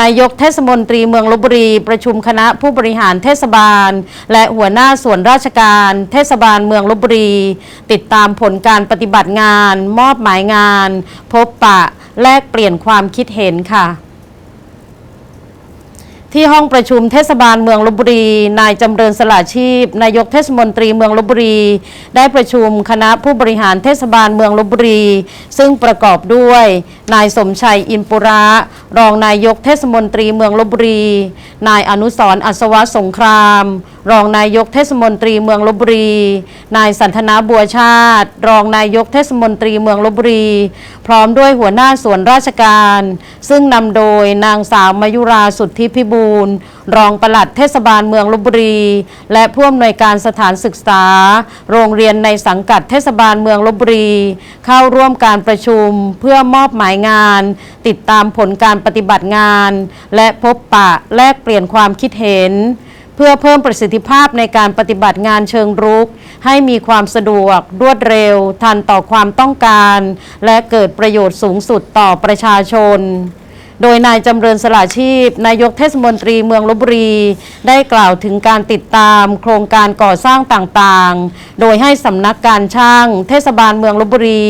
นายกเทศมนตรีเมืองลบบุรี ประชุมคณะผู้บริหารเทศบาล และหัวหน้าส่วนราชการ เทศบาลเมืองลบบุรี ติดตามผลการปฏิบัติงาน มอบหมายงาน พบปะ แลกเปลี่ยนความคิดเห็นค่ะ ที่ห้องประชุมเทศบาลเมืองลบบุรี นายจำเริญสละชีพ นายกเทศมนตรีเมืองลบบุรี ได้ประชุมคณะผู้บริหารเทศบาลเมืองลบบุรี ซึ่งประกอบด้วย นายสมชัยอินปุระ รองนายกเทศมนตรีเมืองลบบุรี นายอนุสรอัศวะสงคราม รองนายกเทศมนตรีเมืองลบบุรี นายสันทนาบัวชาติ รองนายกเทศมนตรีเมืองลบบุรี พร้อมด้วยหัวหน้าส่วนราชการ ซึ่งนำโดยนางสาวมายุราสุทธิพิบูลรองปลัดเทศบาลเมืองลบบุรี และผู้อำนวยการสถานศึกษา โรงเรียนในสังกัดเทศบาลเมืองลบบุรี เข้าร่วมการประชุมเพื่อมอบหมายงาน ติดตามผลการปฏิบัติงาน และพบปะแลกเปลี่ยนความคิดเห็น เพื่อเพิ่มประสิทธิภาพในการปฏิบัติงานเชิงรุก ให้มีความสะดวก รวดเร็ว ทันต่อความต้องการ และเกิดประโยชน์สูงสุดต่อประชาชนโดยนายจำเริญสละชีพ นายกเทศมนตรีเมืองลบบุรี ได้กล่าวถึงการติดตามโครงการก่อสร้างต่างๆ โดยให้สำนักการช่าง เทศบาลเมืองลบบุรี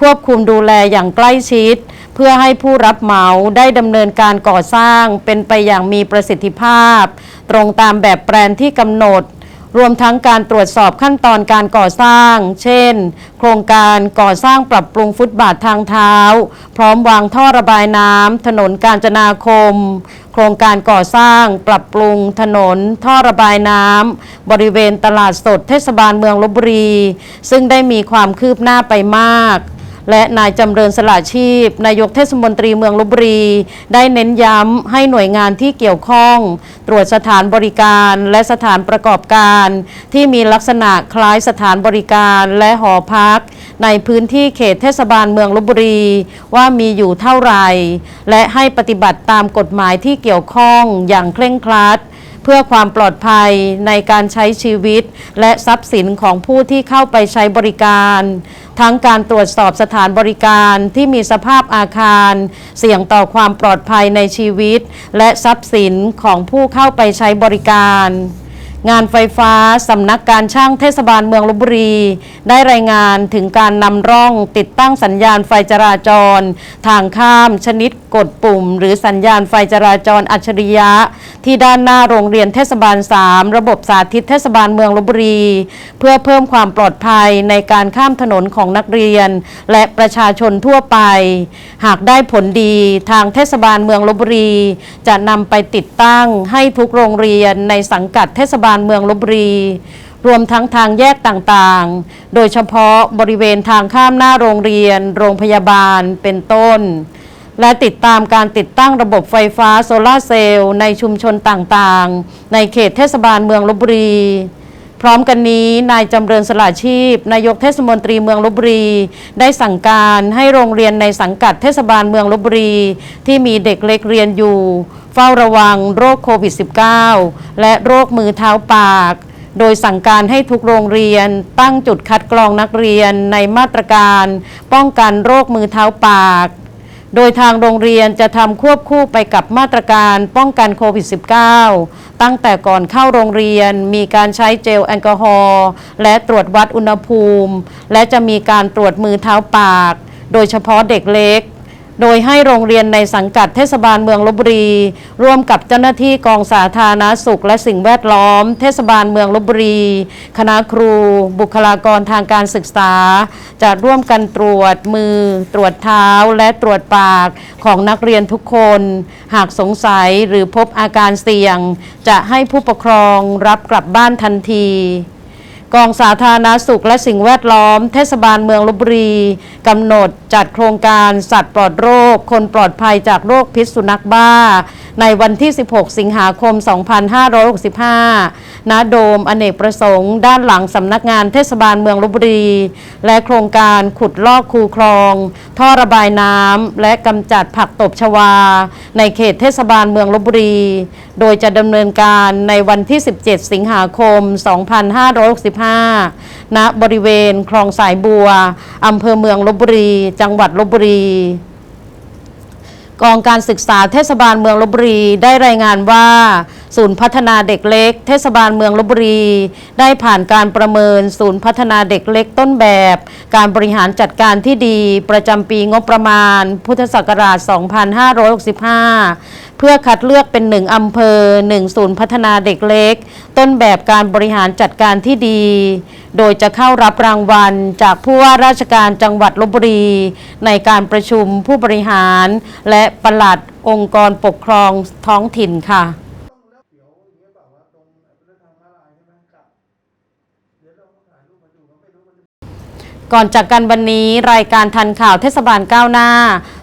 ควบคุมดูแลอย่างใกล้ชิด พื่อให้ผู้รับเหมาได้ดำเนินการก่อสร้างเป็นไปอย่างมีประสิทธิภาพ ตรงตามแบบแปลนที่กำหนด รวมทั้งการตรวจสอบขั้นตอนการก่อสร้าง เช่น โครงการก่อสร้างปรับปรุงฟุตบาททางเท้า พร้อมวางท่อระบายน้ำถนนกาญจนาคม โครงการก่อสร้างปรับปรุงถนน ท่อระบายน้ำบริเวณตลาดสดเทศบาลเมืองลบบุรี ซึ่งได้มีความคืบหน้าไปมาก และนายจำเริญสละชีพ นายกเทศมนตรีเมืองลบบุรี ได้เน้นย้ำให้หน่วยงานที่เกี่ยวข้อง ตรวจสถานบริการและสถานประกอบการ ที่มีลักษณะคล้ายสถานบริการและหอพัก ในพื้นที่เขตเทศบาลเมืองลบบุรี ว่ามีอยู่เท่าไหร่ และให้ปฏิบัติตามกฎหมายที่เกี่ยวข้องอย่างเคร่งครัด พื่อความปลอดภัยในการใช้ชีวิต และทรัพย์สินของผู้ที่เข้าไปใช้บริการ ทั้งการตรวจสอบสถานบริการที่มีสภาพอาคาร เสี่ยงต่อความปลอดภัยในชีวิต และทรัพย์สินของผู้เข้าไปใช้บริการ งานไฟฟ้าสำนักการช่างเทศบาลเมืองลบบุรี ได้รายงานถึงการนำร่องติดตั้งสัญญาณไฟจราจร ทางข้ามชนิดกดปุ่ม หรือสัญญาณไฟจราจรอัจฉริยะ ที่ด้านหน้าโรงเรียนเทศบาล 3 ระบบสาธิตเทศบาลเมืองลบบุรี เพื่อเพิ่มความปลอดภัยในการข้ามถนนของนักเรียน และประชาชนทั่วไป หากได้ผลดีทางเทศบาลเมืองลบบุรี จะนำไปติดตั้งให้ทุกโรงเรียนในสังกัดเทศบาลเมืองลบบุรี รวมทั้งทางแยกต่างๆ โดยเฉพาะบริเวณทางข้ามหน้าโรงเรียน โรงพยาบาลเป็นต้น และติดตามการติดตั้งระบบไฟฟ้าโซลาเซลล์ในชุมชนต่างๆ ในเขตเทศบาลเมืองลบบุรี พร้อมกันนี้นายจำเริญสละชีพ นายกเทศมนตรีเมืองลบบุรี ได้สั่งการให้โรงเรียนในสังกัดเทศบาลเมืองลบบุรี ที่มีเด็กเล็กเรียนอยู่ เฝ้าระวังโรคโควิด -19 และโรคมือเท้าปาก โดยสั่งการให้ทุกโรงเรียนตั้งจุดคัดกรองนักเรียนในมาตรการ ป้องกันโรคมือเท้าปาก โดยทางโรงเรียนจะทำควบคู่ไปกับมาตรการป้องกันโควิด -19 ตั้งแต่ก่อนเข้าโรงเรียนมีการใช้เจลแอลกอฮอล์และตรวจวัดอุณหภูมิ และจะมีการตรวจมือเท้าปาก โดยเฉพาะเด็กเล็ก โดยให้โรงเรียนในสังกัดเทศบาลเมืองลบบุรี ร่วมกับเจ้าหน้าที่กองสาธารณสุขและสิ่งแวดล้อม เทศบาลเมืองลบบุรี คณะครู บุคลากรทางการศึกษา จะร่วมกันตรวจมือ ตรวจเท้าและตรวจปากของนักเรียนทุกคน หากสงสัยหรือพบอาการเสี่ยง จะให้ผู้ปกครองรับกลับบ้านทันที กองสาธารณสุขและสิ่งแวดล้อม เทศบาลเมืองลบบุรีกำหนดจัดโครงการสัตว์ปลอดโรค คนปลอดภัยจากโรคพิษสุนัขบ้า ในวันที่ 16 สิงหาคม 2565 ณ โดมอเนกประสงค์ ด้านหลังสำนักงานเทศบาลเมืองลบบุรี และโครงการขุดลอกคูคลอง ท่อระบายน้ำและกำจัดผักตบชวา ในเขตเทศบาลเมืองลบบุรี โดยจะดำเนินการในวันที่ 17 สิงหาคม 2565 ณ บริเวณคลองสายบัว อำเภอเมืองลบบุรี จังหวัดลบบุรี กองการศึกษาเทศบาลเมืองลบบุรีได้รายงานว่า ศูนย์พัฒนาเด็กเล็ก เทศบาลเมืองลบบุรี ได้ผ่านการประเมิน ศูนย์พัฒนาเด็กเล็กต้นแบบ การบริหารจัดการที่ดี ประจำปีงบประมาณ พุทธศักราช 2565 เพื่อคัดเลือกเป็นหนึ่งอำเภอหนึ่งศูนย์พัฒนาเด็กเล็ก ต้นแบบการบริหารจัดการที่ดี โดยจะเข้ารับรางวัลจากผู้ว่าราชการจังหวัดลบบุรี ในการประชุมผู้บริหาร และปลัดองค์กรปกครองท้องถิ่นค่ะเขียวอนจัดกายรูปมาดูมันไม่รู้มันจะก่อนจากกันวันนี้รายการทันข่าวเทศบาลก้าวหน้า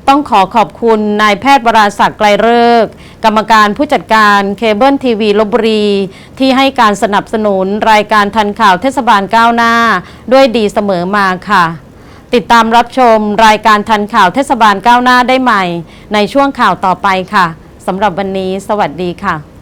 ต้องขอขอบคุณนายแพทย์วราศักดิ์ไกลเลิกกรรมการผู้จัดการเคเบิลทีวีลบบุรี ที่ให้การสนับสนุนรายการทันข่าวเทศบาลก้าวหน้า ด้วยดีเสมอมาค่ะ ติดตามรับชมรายการทันข่าวเทศบาลก้าวหน้าได้ใหม่ ในช่วงข่าวต่อไปค่ะสำหรับวันนี้ สวัสดีค่ะ